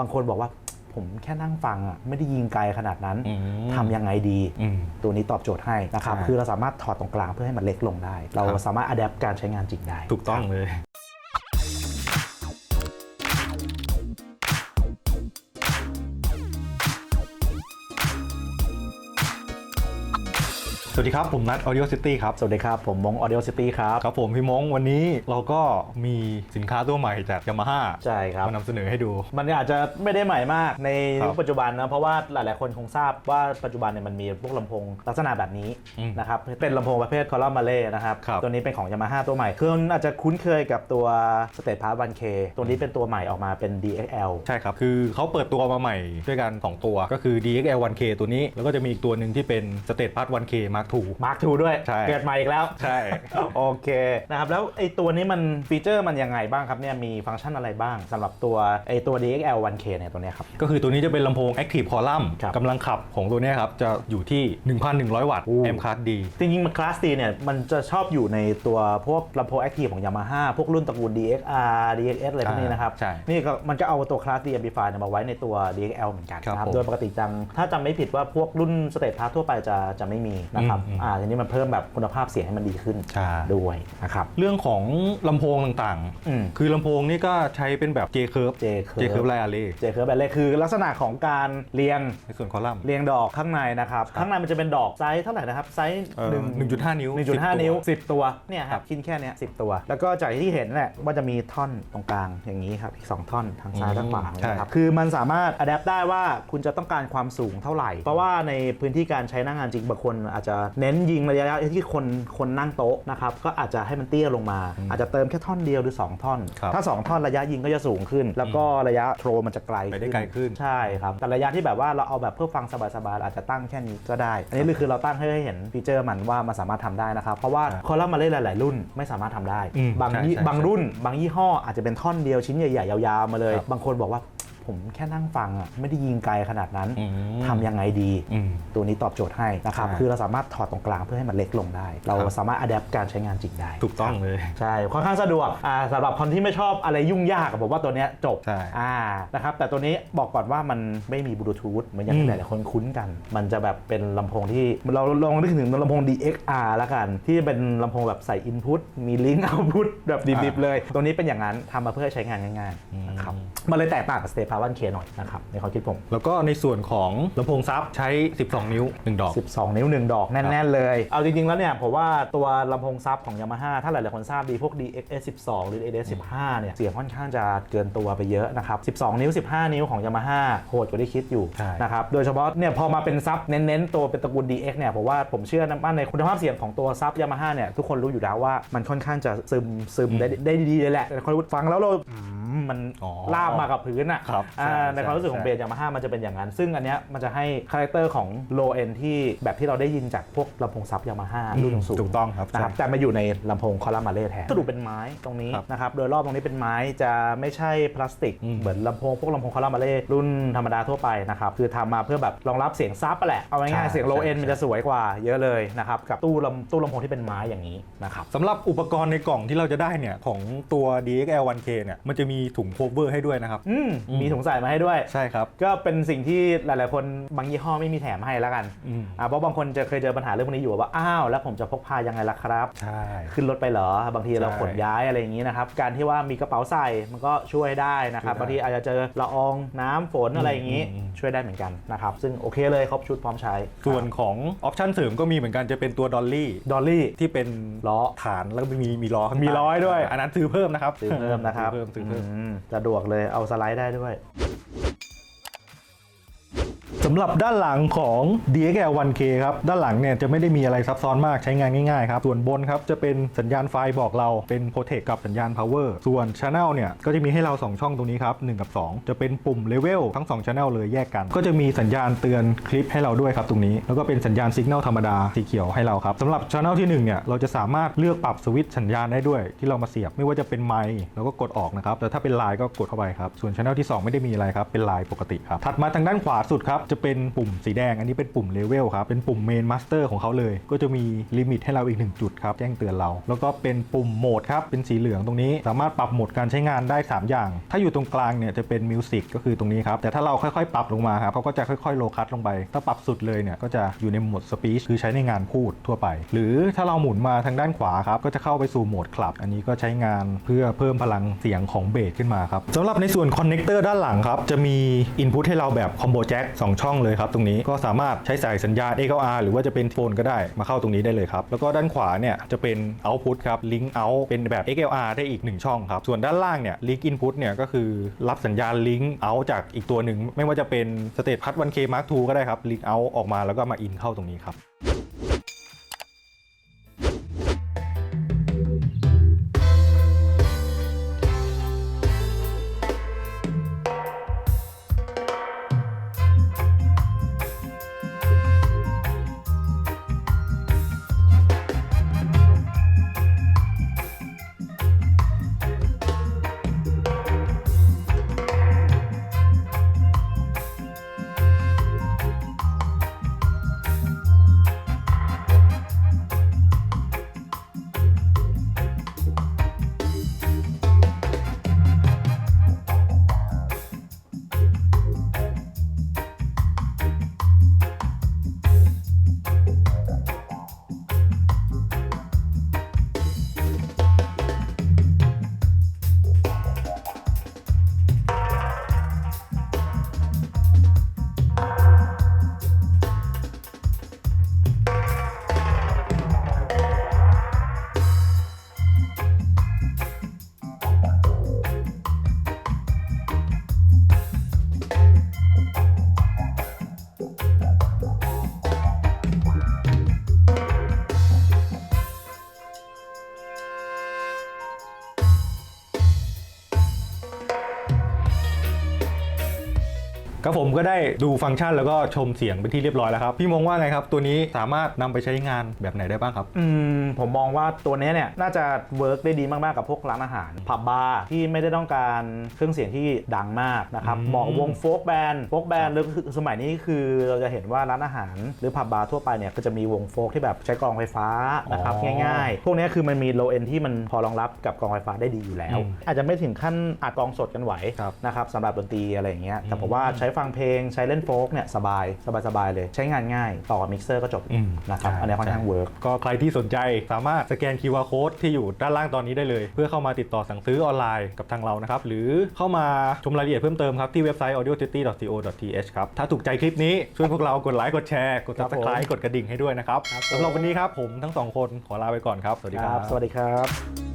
บางคนบอกว่าผมแค่นั่งฟังอะไม่ได้ยิงไกลขนาดนั้นอืมทำยังไงดีอืมตัวนี้ตอบโจทย์ให้นะครับใช่คือเราสามารถถอดตรงกลางเพื่อให้มันเล็กลงได้ เราครับสามารถอัดแอปการใช้งานจริงได้ ถูกต้องเลย สวัสดีครับ ผมนัท Audio City ครับ สวัสดีครับ ผมมง Audio City ครับ ครับผมพี่มงวันนี้เราก็มีสินค้าตัวใหม่จาก Yamaha ใช่ครับ มานำเสนอให้ดู มันอาจจะไม่ได้ใหม่มากในครับยุคปัจจุบันนะ เพราะว่าหลาย ๆ คนคงทราบว่าปัจจุบันเนี่ยมันมีพวกลำโพงลักษณะแบบนี้อืมนะครับ เป็นลำโพงประเภทคอลัมน์มาเล่นะครับครับ ตัวนี้เป็นของ Yamaha ตัวใหม่คืออาจจะคุ้นเคยกับตัว State Pass 1K ตัวนี้เป็นตัวใหม่ออกมาเป็น DXL ใช่ครับ คือเขาเปิดตัวมาใหม่ด้วยกัน2ตัว ก็คือ DXL 1K ตัวนี้ แล้วก็จะมีอีกตัวหนึ่งที่เป็น State Pass 1K Mark II Mark II ด้วยใช่ เกิดใหม่อีกแล้ว ใช่ โอเคนะครับแล้วไอตัวนี้มันฟีเจอร์มันยังไงบ้างครับเนี่ยมีฟังก์ชันอะไรบ้างสำหรับตัวไอตัว DXL 1K เนี่ยตัวเนี้ยครับ ก็คือตัวนี้จะเป็นลำโพง Active Column ครับกำลังขับของตัวเนี้ยครับ จะอยู่ที่ 1,100 วัตต์ โอ้ M Class D จริงๆมันคลาส D เนี่ยมันจะชอบอยู่ในตัวพวกลำโพงแอคทีฟของ Yamaha พวกรุ่นตระกูล DXR DXS อะไรพวกนี้นะครับใช่นี่ก็มันก็เอาตัวคลาส D amplifier เนี่ยมาไว้ในตัว DXL เหมือนกันครับนะครับผม โดยปกติจัง ถ้าจำไม่ผิดว่าพวกรุ่นสเต p พาร์ทั่วไปจะจะไม่มีนะครับอืมอืมอ่าทีนี้มันเพิ่มแบบคุณภาพเสียงให้มันดีขึ้นใช่ด้วยนะครับเรื่องของลำโพงต่างอืมๆคือลำโพงนี่ก็ใช้เป็นแบบ J curve J curve J curve ไลอารีเจคือแบบเลยคือลักษณะของการเรียงในส่วนคอลัมน์เรียงดอกข้างในนะครับข้างในมันจะเป็นดอกไซส์เท่าไหร่นะครับไซส์เอ่อหนึ่ง1.5นิ้ว1.5 10นิ้วตัว10ตัวเนี่ยคครัรับบชิ้นแค่เนี้ย10ตัว แล้วก็จากที่เห็นแหละว่าจะมีท่อนตรงกลางอย่างนี้ครับอีก2ท่อนทางซ้ายอืมทางขวาใช่นะครับคือมันสามารถอัดแอปได้ว่าคุณจะต้องการความสูงเท่าไหร่ เพราะว่าในพื้นที่การใช้หน้างานจริงบางคนอาจจะเน้นยิงระยะที่คนคนนั่งโต๊ะนะครับก็อาจจะให้มันเตี้ยลงมา อาจจะเติมแค่ท่อนเดียวหรือ 2 ท่อนครับถ้า 2 ท่อนระยะยิงก็จะสูงขึ้น แล้วก็ระยะโทรมันจะไกลไปได้ไกลขึ้นใช่ครับแต่ระยะที่แบบว่าเราเอาแบบเพื่อฟังสบายๆอาจจะตั้งแค่นี้ก็ได้ อันนี้คือเราตั้งให้เห็นฟีเจอร์มันว่ามันสามารถทำได้นะครับเพราะว่าครับคอลัมน์มาเล่นหลาย ๆ รุ่นไม่สามารถทำได้อืมบางใช่ยี่ใช่บางรุ่น บางยี่ห้ออาจจะเป็นท่อนเดียวชิ้นใหญ่ๆยาวๆมาเลยครับบางคนบอกว่า ผมแค่นั่งฟังอะไม่ได้ยิงไกลขนาดนั้นอืมทำยังไงดีอืมตัวนี้ตอบโจทย์ให้นะครับใช่คือเราสามารถถอดตรงกลางเพื่อให้มันเล็กลงได้ เราครับสามารถอัดแอปการใช้งานจริงได้ ถูกต้องเลย ใช่ ค่อนข้างสะดวกอ่าสำหรับคนที่ไม่ชอบอะไรยุ่งยากอะผมว่าตัวเนี้ยจบใช่อ่านะครับแต่ตัวนี้บอกก่อนว่ามันไม่มีบลูทูธเหมือนอย่างอืที่มหลายๆคนคุ้นกัน มันจะแบบเป็นลำโพงที่เราลองนึกถึงลำโพง DXR แล้วกัน ที่เป็นลำโพงแบบใส่อินพุตมีลิงก์เอาพุตแบบดิบๆเลย ตัวนี้เป็นอย่างนั้นทำมาเพื่อใช้งานง่ายๆนะครับมันเลยแตกต่างกับ Stay Power 1K หน่อยนะครับในความคิดผม แล้วก็ในส่วนของลำโพงซับใช้ 12 นิ้ว 1 ดอก 12 นิ้ว 1 ดอกแน่นๆเลย เอาจริงๆแล้วเนี่ยผมว่าตัวลำโพงซับของ Yamaha ถ้าหลายๆคนทราบดีพวก DXS 12 หรือ ADS 15เนี่ยเสียงค่อนข้างจะเกินตัวไปเยอะนะครับ 12 นิ้ว 15 นิ้วของ Yamaha โหดกว่าที่คิดอยู่นะครับโดยเฉพาะเนี่ยพอมาเป็นซับเน้นๆตัวเป็นตระกูล DX เนี่ยผมว่าผมเชื่อนะว่าในคุณภาพเสียงของตัวซับ Yamaha เนี่ยทุกคนรู้อยู่แล้วว่ามันค่อนข้างจะซึมซึมได้ได้ดีเลยแหละแต่คนฟังแล้วเรา มมันอ๋อลาบมากับพื้นอะครับอ่าใช่ในความรู้สึกของใช่เบสยามาฮ่ามันจะเป็นอย่างนั้น ซึ่งอันเนี้ยมันจะให้คาแรคเตอร์ของโลเอนที่แบบที่เราได้ยินจากพวกลำโพงซับยามาฮ่าอืมรุ่นสูงถูกต้องครับนะครับใช่แต่มาอยู่ในลำโพงคอลัมน์มาเล่แทนสรุปเป็นไม้ตรงนี้ครับนะครับโดยรอบตรงนี้เป็นไม้จะไม่ใช่พลาสติกอืมเหมือนลำโพงพวกลำโพงคอลัมน์มาเล่รุ่นธรรมดาทั่วไปนะครับคือทำมาเพื่อแบบรองรับเสียงซับอะแหละเอาง่ายๆเสียงโลเอนมันจะสวยกว่าเยอะเลยนะครับกับตู้ลำตู้ลำโพงที่เป็นไม้อย่างนี้นะครับสำหรับอุปกรณ์ในกล่องที่เราจะได้เนี่ยของตัว DXL 1K เนี่ยมันจะมีถุงโคเวอร์ให้ด้วยนะครับ อืมอืม มีถุงใส่มาให้ด้วย ใช่ครับ ก็เป็นสิ่งที่หลาย ๆ คนบางยี่ห้อไม่มีแถมให้แล้วกันอืม อ่าเพราะบางคนจะเคยเจอปัญหาเรื่องพวกนี้อยู่ว่าอ้าวแล้วผมจะพกพายังไงล่ะครับ ใช่ ขึ้นรถไปเหรอ บางทีเราใช่ขนย้ายอะไรอย่างนี้นะครับ การที่ว่ามีกระเป๋าใส่มันก็ช่วยได้นะครับ ช่วยได้บางทีอาจจะเจอละอองน้ำฝนอะไรอย่างนี้ อืมอืมช่วยได้เหมือนกันนะครับ ซึ่งโอเคเลยครบชุดพร้อมใช้ส่วนของออปชั่นเสริมก็มีเหมือนกันจะเป็นตัวดอลลี่ดอลลี่ ที่เป็นล้อฐานแล้วก็มีมีล้อข้างมีล้อให้ด้วย อันนั้นซื้อเพิ่มนะครับซื้อเพิ่มนะครับซื้อเพิ่มซื้อเพิ่มมสะดวกเลยเอาสไลด์ได้ด้วยำหรับด้านหลังของ DXL 1K ครับด้านหลังเนี่ยจะไม่ได้มีอะไรซับซ้อนมากใช้งานง่ายๆครับส่วนบนครับจะเป็นสัญญาณไฟบอกเราเป็น Protect กับสัญญาณ Power ส่วน Channel เนี่ยก็จะมีให้เรา 2 ช่องตรงนี้ครับ1กับ 2 จะเป็นปุ่ม Level ทั้ง 2 Channel เลยแยกกัน ก็จะมีสัญญาณเตือนคลิปให้เราด้วยครับตรงนี้ แล้วก็เป็นสัญญาณ Signal ธรรมดาสีเขียวให้เราครับสำหรับ Channel ที่1เนี่ยเราจะสามารถเลือกปรับสวิตช์สัญญาณได้ด้วย ที่เรามาเสียบไม่ว่าจะเป็นไมค์แล้วก็กดออกนะครับแต่ถ้าเป็นไลน์ก็กดเข้าไปครับส่วน Channel ที่ 2 ไม่ได้มีอะไรครับเป็นไลน์ปกติครับถัดมาทางด้านขวาสุดครับจะเป็นปุ่มสีแดง อันนี้เป็นปุ่มเลเวลครับ เป็นปุ่มเมนมาสเตอร์ของเขาเลย ก็จะมีลิมิตให้เราอีก 1 จุดครับ แจ้งเตือนเรา แล้วก็เป็นปุ่มโหมดครับ เป็นสีเหลืองตรงนี้ สามารถปรับโหมดการใช้งานได้ 3 อย่าง ถ้าอยู่ตรงกลางเนี่ยจะเป็นมิวสิกก็คือตรงนี้ครับ แต่ถ้าเราค่อยๆ ปรับลงมาครับเขาก็จะค่อยๆโลคัสลงไป ถ้าปรับสุดเลยเนี่ยก็จะอยู่ในโหมดสปีชคือใช้ในงานพูดทั่วไป หรือถ้าเราหมุนมาทางด้านขวาครับก็จะเข้าไปสู่โหมดคลับ อันนี้ก็ใช้งานเพื่อเพิ่มพลังเสียงของเบสขึ้นมาครับสำหรับในส่วนคอนเนคเตอร์ด้านหลังครับจะมีอินพุตให้เราแบบคอมโบแจ็ค2ชช่องเลยครับตรงนี้ก็สามารถใช้สายสัญญาณ XLR หรือว่าจะเป็นโฟนก็ได้มาเข้าตรงนี้ได้เลยครับ แล้วก็ด้านขวาเนี่ยจะเป็น Output ครับ Link Out เป็นแบบ XLR ได้อีก 1 ช่องครับ ส่วนด้านล่างเนี่ย Link Input เนี่ยก็คือรับสัญญาณ Link Out จากอีกตัวหนึ่ง ไม่ว่าจะเป็น State Path 1K Mark II ก็ได้ครับ Link Out ออกมาแล้วก็มาอินเข้าตรงนี้ครับ ครับผมก็ได้ดูฟังก์ชันแล้วก็ชมเสียงเป็นที่เรียบร้อยแล้วครับ พี่มองว่าไงครับ ตัวนี้สามารถนำไปใช้งานแบบไหนได้บ้างครับ อืมผมมองว่าตัวเนี้ยเนี่ยน่าจะเวิร์กได้ดีมากๆกับพวกร้านอาหาร ผับบาร์ที่ไม่ได้ต้องการเครื่องเสียงที่ดังมากนะครับอืมเหมาะกับวงโฟกแบนด์โฟกแบนด์หรือคือสมัยนี้คือเราจะเห็นว่าร้านอาหาร หรือผับบาร์ทั่วไปเนี่ยก็จะมีวงโฟกที่แบบใช้กลองไฟฟ้านะครับอ๋อง่ายๆ พวกเนี้ยคือมันมีโลเอนที่มันพอรองรับกับกลองไฟฟ้าได้ดีอยู่แล้วอืมอาจจะไม่ถึงขั้นอัดกลองสดกันไหวครับ นะครับสำหรับดนตรีอะไรอย่างเงี้ยแต่อืมผมว่าใช้ฟังเพลงใช้เล่นโฟกเนี่ยสบายสบายๆเลย ใช้งานง่ายต่อกับมิกเซอร์ก็จบอืมนะครับใช่อันนี้ค่อนข้างเวิร์กก็ใครที่สนใจสามารถสแกน QR Code ที่อยู่ด้านล่างตอนนี้ได้เลย เพื่อเข้ามาติดต่อสั่งซื้อออนไลน์กับทางเรานะครับ หรือเข้ามาชมรายละเอียดเพิ่มเติมครับ ที่เว็บไซต์ audiocity.co.th ครับ ถ้าถูกใจคลิปนี้ช่วยพวกเรากดไลค์กดแชร์กดครับผม subscribe กดกระดิ่งให้ด้วยนะครับครับผมสำหรับวันนี้ครับผมทั้งสองคนขอลาไปก่อนครับสวัสดีครับ สวัสดีครับ